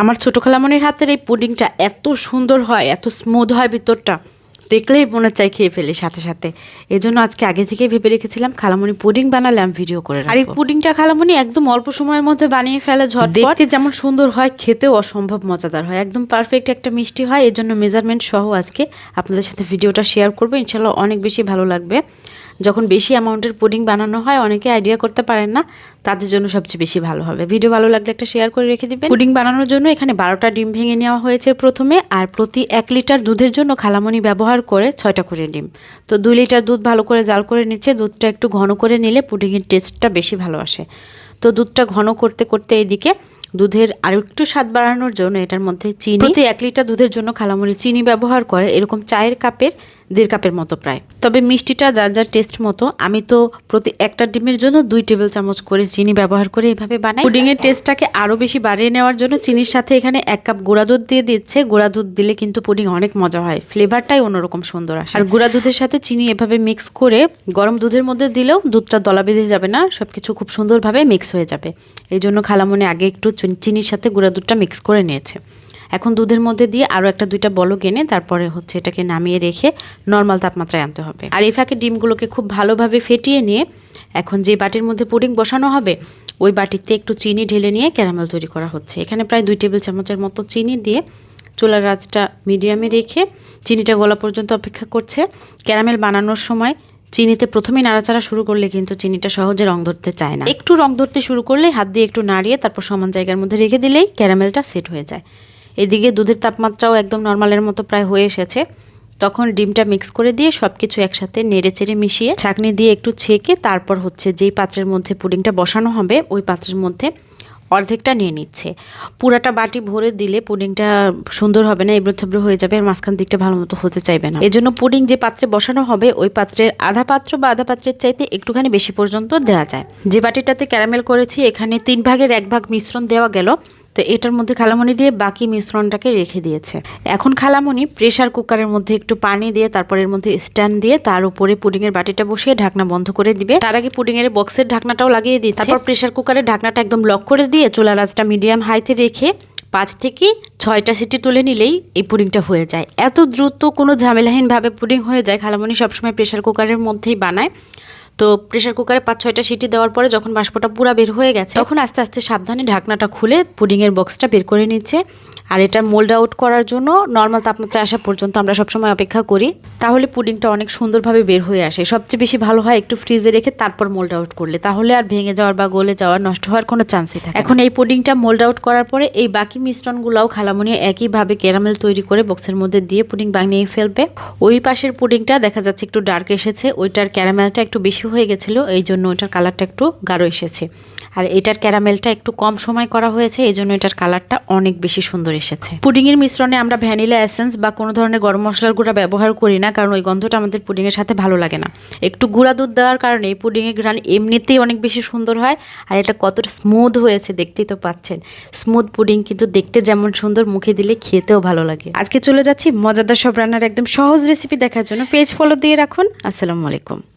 আমার ছোটো খালামনির হাতের এই পুডিংটা এত সুন্দর হয় এত স্মুথ হয় ভিতরটা। দেখলেই মনে চাই খেয়ে ফেলি সাথে সাথে। এই জন্য আজকে আগে থেকেই ভেবে রেখেছিলাম খালামনি পুডিং বানালে আমি ভিডিও করে আর এই পুডিংটা খালামনি একদম অল্প সময়ের মধ্যে বানিয়ে ফেলে ঝট দেখতে যেমন সুন্দর হয় খেতেও অসম্ভব মজাদার হয়। একদম পারফেক্ট একটা মিষ্টি হয় এর জন্য মেজারমেন্ট সহ আজকে আপনাদের সাথে ভিডিওটা শেয়ার করব। ইনশাল্লাহ অনেক বেশি ভালো লাগবে। যখন বেশি অ্যামাউন্টের পুডিং বানানো হয় অনেকে আইডিয়া করতে পারেন না তাদের জন্য সবচেয়ে বেশি ভালো হবে। ভিডিও ভালো লাগলে একটা শেয়ার করে রেখে দিবেন। পুডিং বানানোর জন্য এখানে বারোটা ডিম ভেঙে নেওয়া হয়েছে প্রথমে আর প্রতি এক লিটার দুধের জন্য খালামনি ব্যবহার করে ছয়টা করে ডিম তো দুই লিটার দুধ ভালো করে জাল করে নিচ্ছে দুধটা একটু ঘন করে নিলে পুডিংয়ের টেস্টটা বেশি ভালো আসে। তো দুধটা ঘন করতে করতে এইদিকে দুধের আর একটু স্বাদ বাড়ানোর জন্য এটার মধ্যে চিনি প্রতি এক লিটার দুধের জন্য খালামুড়ি চিনি ব্যবহার করে। এরকম চায়ের কাপের দেড় কাপের মতো প্রায়। তবে মিষ্টিটা যার যার টেস্ট মতো, আমি তো প্রতি একটা ডিমের জন্য দুই টেবিল চামচ করে চিনি ব্যবহার করে এভাবে বানাই। পুডিংয়ের টেস্টটাকে আরও বেশি বাড়িয়ে নেওয়ার জন্য চিনির সাথে এখানে এক কাপ গুঁড়া দুধ দিয়ে দিচ্ছে। গুঁড়া দুধ দিলে কিন্তু পুডিং অনেক মজা হয়। ফ্লেভারটাই অন্যরকম সুন্দর আসে। আর গুঁড়া দুধের সাথে চিনি এভাবে মিক্স করে গরম দুধের মধ্যে দিলেও দুধটা দলা বেঁধে যাবে না সব কিছু খুব সুন্দরভাবে মিক্স হয়ে যাবে। এই জন্য খালামনে আগে একটু চুন- চিনির সাথে গুঁড়া দুধটা মিক্স করে নিয়েছে। এখন দুধের মধ্যে দিয়ে আরও একটা দুইটা বলক এনে তারপরে হচ্ছে এটাকে নামিয়ে রেখে নর্মাল তাপমাত্রায় আনতে হবে। আর এই ফাঁকে ডিমগুলোকে খুব ভালোভাবে ফেটিয়ে নিয়ে এখন যে বাটির মধ্যে পুডিং বসানো হবে, ওই বাটিতে একটু চিনি ঢেলে নিয়ে ক্যারামেল তৈরি করা হচ্ছে। এখানে প্রায় দুই টেবিল চামচের মতো চিনি দিয়ে চুলার আঁচটা মিডিয়ামে রেখে চিনিটা গলা পর্যন্ত অপেক্ষা করছে। ক্যারামেল বানানোর সময় চিনিতে প্রথমেই নাড়াচাড়া শুরু করলে কিন্তু চিনিটা সহজে রং ধরতে চায় না। একটু রং ধরতে শুরু করলে হাত দিয়ে একটু নাড়িয়ে তারপর সমান জায়গার মধ্যে রেখে দিলেই ক্যারামেলটা সেট হয়ে যায়। এদিকে দুধের তাপমাত্রাও একদম নর্মালের মতো প্রায় হয়ে এসেছে। তখন ডিমটা মিক্স করে দিয়ে সব কিছু একসাথে নেড়ে চেড়ে মিশিয়ে ছাঁকনি দিয়ে একটু ছেঁকে তারপর হচ্ছে যেই পাত্রের মধ্যে পুডিংটা বসানো হবে, ওই পাত্রের মধ্যে অর্ধেকটা নিয়ে নিচ্ছে। পুরাটা বাটি ভরে দিলে পুডিংটা সুন্দর হবে না এবড়ো থেবড়ো হয়ে যাবে আর মাঝখান দিকটা ভালো মতো হতে চাইবে না। এজন্য পুডিং যে পাত্রে বসানো হবে, ওই পাত্রের আধা পাত্র বা আধা পাত্রের চাইতে একটুখানি বেশি পর্যন্ত দেওয়া যায়। যে বাটিটাতে ক্যারামেল করেছি, এখানে তিন ভাগের এক ভাগ মিশ্রণ দেওয়া গেল। তো এটার মধ্যে খালামণি দিয়ে বাকি মিশ্রণটাকে রেখে দিয়েছে। এখন খালামণি প্রেসার কুকারের মধ্যে একটু পানি দিয়ে, তারপর এর মধ্যে স্ট্যান্ড দিয়ে তার উপরে পুডিংয়ের বাটিটা বসিয়ে ঢাকনা বন্ধ করে দিবে। তার আগে পুডিংয়ের বক্সের ঢাকনাটাও লাগিয়ে দিচ্ছে। তারপর প্রেসার কুকারের ঢাকনাটা একদম লক করে দিয়ে চুলার আঁচটা মিডিয়াম হাইতে রেখে পাঁচ থেকে ছয়টা সিটি তুলে নিলেই এই পুডিংটা হয়ে যায়। এত দ্রুত কোনো ঝামেলাহীনভাবে পুডিং হয়ে যায়, খালামণি সবসময় প্রেসার কুকারের মধ্যেই বানায়। তো প্রেশার কুকারে পাঁচ ছয়টা সিটি দেওয়ার পরে যখন বাষ্পটা পুরা বের হয়ে গেছে, তখন আস্তে আস্তে সাবধানে ঢাকনাটা খুলে পুডিংয়ের বক্সটা বের করে নিচ্ছে। আর এটা মোল্ড আউট করার জন্য নর্মাল তাপমাত্রা আসা পর্যন্ত আমরা সবসময় অপেক্ষা করি। তাহলে পুডিংটা অনেক সুন্দরভাবে বের হয়ে আসে। সবচেয়ে বেশি ভালো হয় একটু ফ্রিজে রেখে তারপর মোল্ড আউট করলে। তাহলে আর ভেঙে যাওয়ার বা গলে যাওয়ার, নষ্ট হওয়ার কোনো চান্সই থাকে এখন এই পুডিংটা মোল্ড আউট করার পরে এই বাকি মিশ্রণগুলোও খালামনি একইভাবে ক্যারামেল তৈরি করে বক্সের মধ্যে দিয়ে পুডিং বানিয়ে ফেলবে। ওই পাশের পুডিংটা দেখা যাচ্ছে একটু ডার্ক এসেছে। ওইটার ক্যারামেলটা একটু বেশি হয়ে গেছিল। এই জন্য ওইটার কালারটা একটু গাঢ় এসেছে। আর এটার ক্যারামেলটা একটু কম সময় করা হয়েছে। এই জন্য এটার কালারটা অনেক বেশি সুন্দর এসেছে। পুডিংয়ের মিশ্রণে আমরা ভ্যানিলা এসেন্স বা কোনো ধরনের গরম মশলার গুঁড়া ব্যবহার করি না, কারণ ওই গন্ধটা আমাদের পুডিংয়ের সাথে ভালো লাগে না। একটু গুঁড়া দুধ দেওয়ার কারণে এই পুডিংয়ের ঘ্রাণ এমনিতেই অনেক বেশি সুন্দর হয় আর এটা কতটা স্মুথ হয়েছে দেখতেই তো পাচ্ছেন। স্মুথ পুডিং কিন্তু দেখতে যেমন সুন্দর, মুখে দিলে খেতেও ভালো লাগে। আজকে চলে যাচ্ছি মজাদার সব রান্নার একদম সহজ রেসিপি দেখার জন্য। পেজ ফলো দিয়ে রাখুন। আসসালামু আলাইকুম।